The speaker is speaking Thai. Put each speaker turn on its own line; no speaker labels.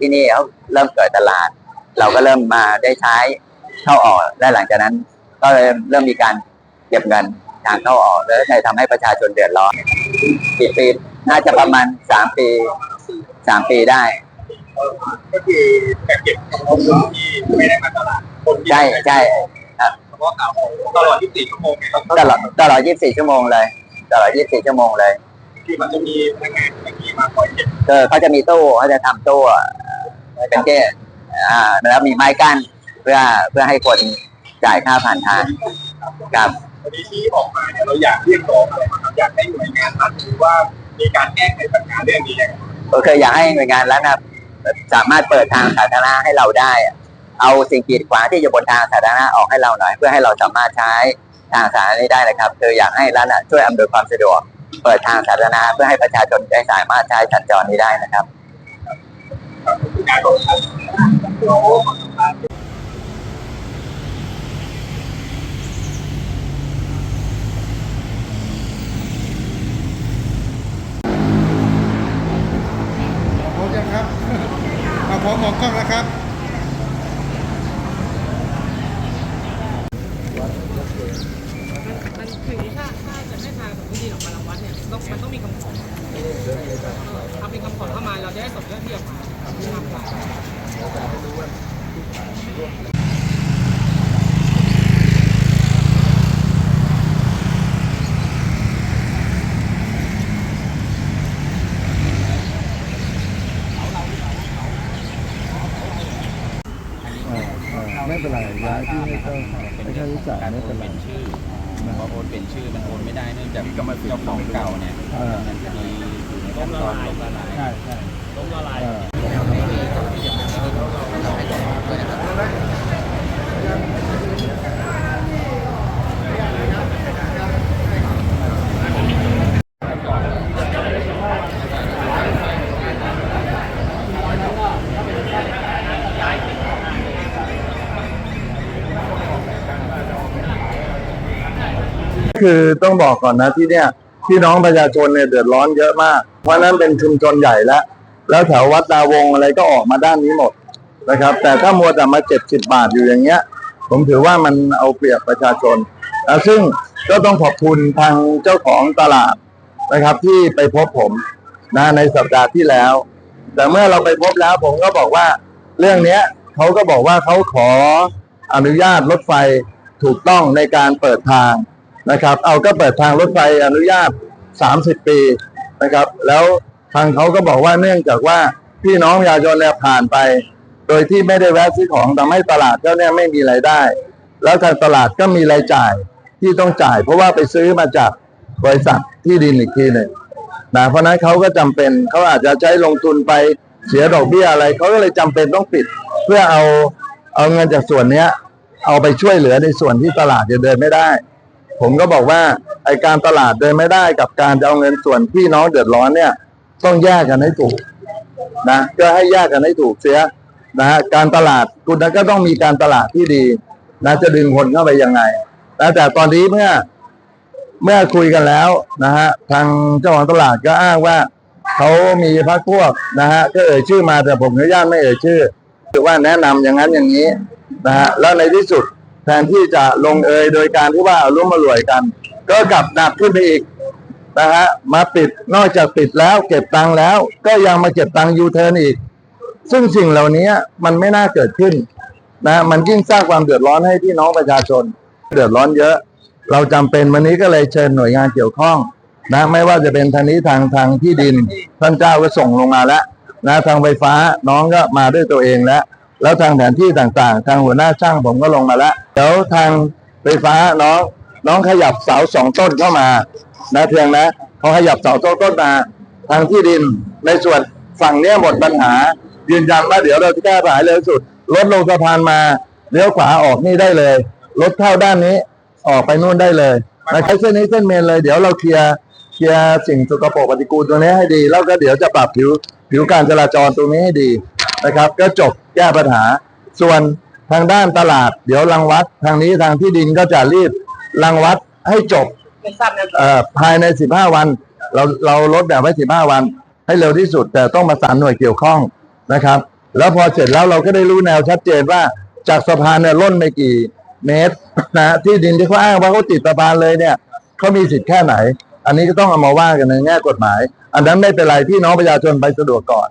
ที่นี่เขาเริ่มเกิดตลาด เราก็เริ่มมาได้ใช้เข้าออกและหลังจากนั้น ก็เริ่มเริ่มมีการเก็บเงินทางเข้าออกแล้วได้ทำให้ประชาชนเดือดร้อนกี่ปีน่าจะประมาณสามปีสามปีได้
ก็คือการเก็บข้อมูลที่ไม่ได้มาตลาดคนที่
ใช่ใช่
เฉพาะข่าวตลอด 24 ชั่วโมงเนี่ยครับ
ตลอดตลอด 24 ชั่วโมงเลยตลอด 24 ชั่วโมงเลย
ที่มันจะมีพนักงานเมื่อกี้มาคอยเก็บ
ก็เขาจะมีตู้เขาจะทำตู้ เป็นเก้อ่าแล้วมีไม้กั้นเพื่อเพื่อให้คนจ่ายค่าผ่านทางกับ
วันนี้ที่ออกมาเนี่ยเราอยากเรียกร้องอะไรบ้างครับอยากให้หน่วยงานรัฐหรือว่ามีการแก้ไขปัญหาเรื่องนี้ยังไง
ก็คืออยากให้หน่วยงานแล้วนะสามารถเปิดทางสาธารณะให้เราได้ เอาสิ่งกีดขวางที่อยู่บนทางสาธารณะออกให้เราหน่อย เพื่อให้เราสามารถใช้ทางสาธารณะนี้ได้นะครับคืออยากให้รัฐอะช่วยอำนวยความสะดวก เปิดทางสาธารณะเพื่อให้ประชาชนได้สามารถใช้สัญจรนี้ได้นะครับ
การของท่าน
พร้อมยังครับมาพร้อมมองกล้องแล้วครับ
ถ้าจะให้ทางของที่ดินออกมารังวัดเนี่ยต้องมันต้องมีคำขอทำเป็นคำขอเข้ามาเราจะได้ส่งเจ้าหน้าที่ออกมาทำการ
ไม่เป็นไรย้ายที่ไม่ต้องไม่ค่าใช้จ่ายไม่เป็นไร
ชื่อพอโอนเป็นชื่อมันโอนไม่ได้เนื่องจากเจ้าของเก่าเนี่ย
เออ
มันคดีอยู่ในขั้นตอนล้มละลาย
ใช่ใช่ล้มละลาย
คื คือต้องบอกก่อนนะที่เนี่ยพี่น้องประชาชนเนี่ยเดือดร้อนเยอะมาก เพราะฉะนั้นเป็นชุมชนใหญ่แล้วแล้วแถววัดดาวงอะไรก็ออกมาด้านนี้หมดนะครับ แต่ถ้ามัวแต่มาเจ็ดสิบบาทอยู่อย่างเงี้ย ผมถือว่ามันเอาเปรียบประชาชนนะซึ่งก็ต้องขอบคุณทางเจ้าของตลาดนะครับ ที่ไปพบผมนะในสัปดาห์ที่แล้ว แต่เมื่อเราไปพบแล้วผมก็บอกว่าเรื่องเนี้ยเขาก็บอกว่าเขาขออนุญาตรถไฟถูกต้องในการเปิดทาง นะครับ เอาก็เปิดทางรถไฟอนุญาต 30 ปีนะครับ แล้วทางเขาก็บอกว่าเนื่องจากว่าพี่น้องประชาชนเนี่ยผ่านไป โดยที่ไม่ได้แวะซื้อของทำให้ตลาดก็เนี่ยไม่มีรายได้ แล้วทางตลาดก็มีรายจ่ายที่ต้องจ่าย เพราะว่าไปซื้อมาจากบริษัทที่ดินอีกทีหนึ่งนะเพราะนั้นเขาก็จำเป็นเขาอาจจะใช้ลงทุนไปเสียดอกเบี้ยอะไรเขาก็เลยจำเป็นต้องปิด เพื่อเอาเอาเงินจากส่วนเนี้ย เอาไปช่วยเหลือในส่วนที่ตลาดจะเดินไม่ได้ ผมก็บอกว่าไอการตลาดเดินไม่ได้กับการจะเอาเงินส่วนพี่น้องเดือดร้อนเนี่ย ต้องแยกกันให้ถูกนะก็ให้แยกกันให้ถูกเสียนะฮะการตลาดคุณก็ต้องมีการตลาดที่ดีนะจะดึงคนเข้าไปยังไงนะแต่ตอนนี้เมื่อเมื่อคุยกันแล้วนะฮะทางเจ้าของตลาดก็อ้างว่าเขามีพักพวกนะฮะก็เอ่ยชื่อมาแต่ผมขออนุญาตไม่เอ่ยชื่อคือว่าแนะนำอย่างนั้นอย่างนี้นะฮะแล้วในที่สุด ทนที่จะลงเอยโดยการที่ว่าร่วมมารวยกัน ก็กลับหนักขึ้นไปอีกนะฮะมาปิดนอกจากปิดแล้ว เก็บตังค์แล้ว ก็ยังมาเก็บตังค์ยูเทิร์นอีก ซึ่งสิ่งเหล่านี้มันไม่น่าเกิดขึ้นนะมันยิ่งสร้างความเดือดร้อนให้พี่น้องประชาชน เดือดร้อนเยอะ เราจำเป็นวันนี้ก็เลยเชิญหน่วยงานเกี่ยวข้องนะไม่ว่าจะเป็นทางนี้ทางทางที่ดินท่านเจ้าก็ส่งลงมาแล้วนะทางไฟฟ้าน้องก็มาด้วยตัวเองแล้ว แล้วทางแผนที่ต่างๆ ทางหัวหน้าช่างผมก็ลงมาแล้วเดี๋ยวทางไฟฟ้าน้องน้องขยับเสาสองต้นเข้ามานะเพียงนะพอขยับเสาต้นต้นมาทางที่ดินในส่วนฝั่งเนี้ยหมดปัญหา ยืนยันว่าเดี๋ยวเราจะแก้ปัญหาเร็วสุดรถลงสะพานมาเลี้ยวขวาออกนี่ได้เลยรถเข้าด้านนี้ออกไปนู่นได้เลยนะครับเส้นนี้เส้นเมนเลยเดี๋ยวเราเคลียร์เคลียร์สิ่งสกปรกปฏิกูลตรงนี้ให้ดี แล้วก็เดี๋ยวจะปรับผิวผิวการจราจรตรงนี้ให้ดีนะครับ ก็จบ แก้ปัญหา ส่วนทางด้านตลาด เดี๋ยวรังวัดทางนี้ทางที่ดินก็จะรีบรังวัดให้จบภายใน 15 วัน เราเราลดแบบไว้ 15 วัน ให้เร็วที่สุด แต่ต้องประสานหน่วยเกี่ยวข้องนะครับ แล้วพอเสร็จแล้วเราก็ได้รู้แนวชัดเจนว่าจากสะพานเนี่ยล่นไปกี่เมตรนะที่ดินที่เขาอ้างว่าเขาติดสะพานเลยเนี่ยเขามีสิทธิ์แค่ไหน อันนี้ก็ต้องเอามาว่ากันในแง่กฎหมาย อันนั้นไม่เป็นไรพี่น้องประชาชนไปสะดวกก่อน